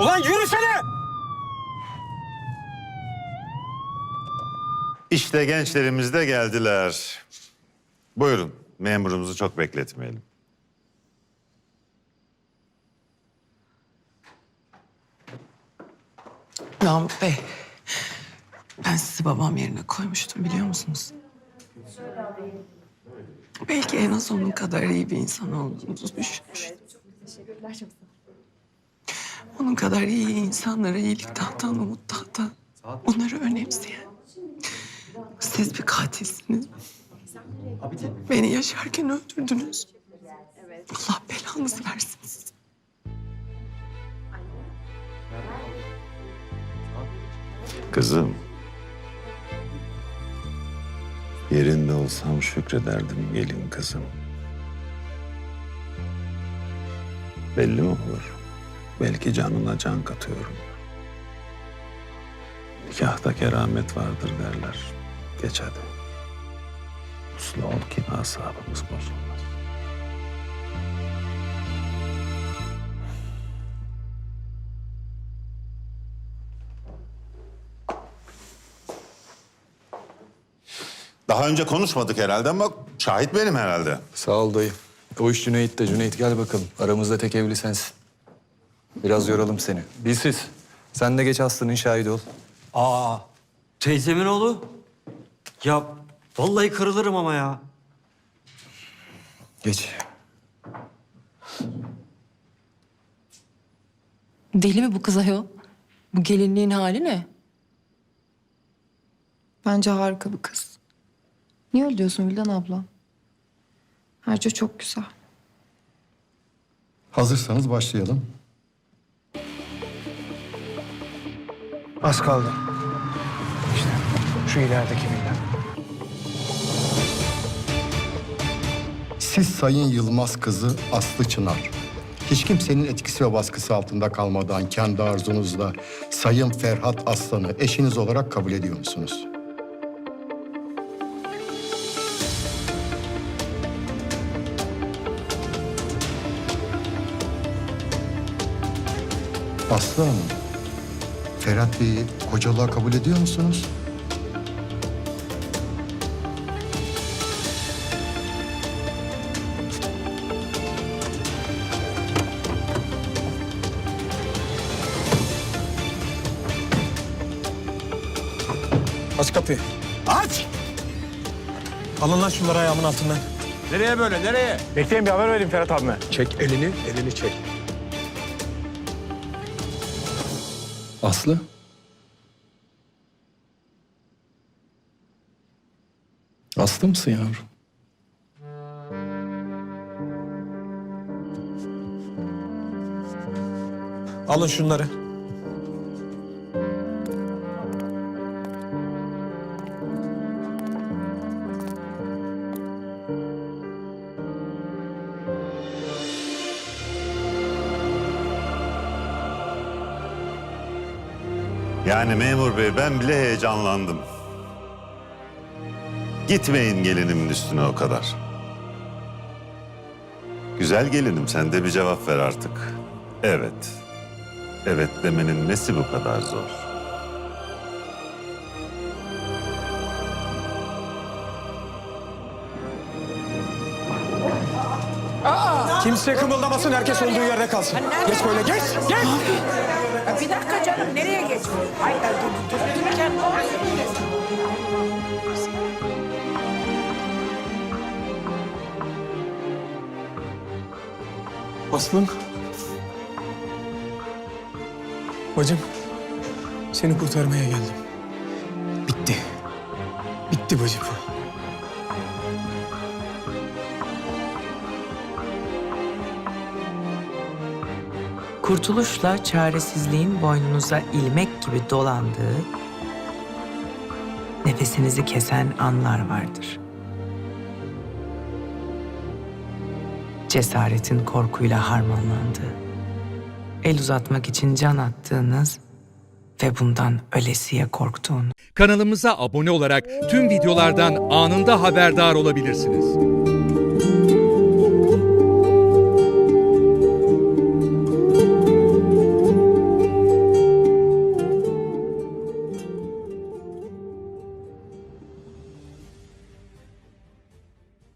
Ulan yürüsene! İşte gençlerimiz de geldiler. Buyurun, memurumuzu çok bekletmeyelim. Namık Bey, ben sizi babam yerine koymuştum biliyor musunuz? Belki en az onun kadar iyi bir insan olduğunuzu düşünmüştüm. Onun kadar iyi insanlara iyilik tahtan, umut tahtan, onları önemseyen. Siz bir katilsiniz. Beni yaşarken öldürdünüz. Allah belanızı versin size. Kızım. Yerinde olsam şükrederdim gelin kızım. Belli mi olur? Belki canına can katıyorum. Nikahta keramet vardır derler. Geç hadi. Uslu ol ki asabımız bozulmaz. Daha önce konuşmadık herhalde ama şahit benim herhalde. Sağ ol dayı. O iş Cüneyt'te. Cüneyt gel bakalım. Aramızda tek evli sensin. Biraz yoralım seni. Dilsiz. Sen de geç Aslı'nın şahidi ol. Aa, teyzemin oğlu. Ya vallahi kırılırım ama ya. Geç. Deli mi bu kız ayol? Bu gelinliğin hali ne? Bence harika bir kız. Niye öyle diyorsun Vildan abla? Her şey çok güzel. Hazırsanız başlayalım. Az kaldı. İşte şu ilerideki villa. Siz Sayın Yılmaz kızı Aslı Çınar. Hiç kimsenin etkisi ve baskısı altında kalmadan kendi arzunuzla Sayın Ferhat Aslan'ı eşiniz olarak kabul ediyor musunuz? Aslı Hanım, Ferhat Bey'i kocalığa kabul ediyor musunuz? Aç kapıyı. Aç! Alın lan şunları ayağımın altından. Nereye böyle, nereye? Bekleyin bir haber vereyim Ferhat abime. Çek elini, elini çek. Aslı. Aslı mısın yavrum? Alın şunları. Yani memur bey ben bile heyecanlandım. Gitmeyin gelinimin üstüne o kadar. Güzel gelinim sen de bir cevap ver artık. Evet. Evet demenin nesi bu kadar zor? Kimse kımıldamasın, herkes olduğu yerde kalsın. Geç böyle, geç, geç! Bir dakika canım nereye geç? Ay ay, dur dur dururken Aslım. Bacım, seni kurtarmaya geldim. Bitti. Bitti bacım. Kurtuluşla çaresizliğin boynunuza ilmek gibi dolandığı, nefesinizi kesen anlar vardır. Cesaretin korkuyla harmanlandığı, el uzatmak için can attığınız ve bundan ölesiye korktuğunuz. Kanalımıza abone olarak tüm videolardan anında haberdar olabilirsiniz.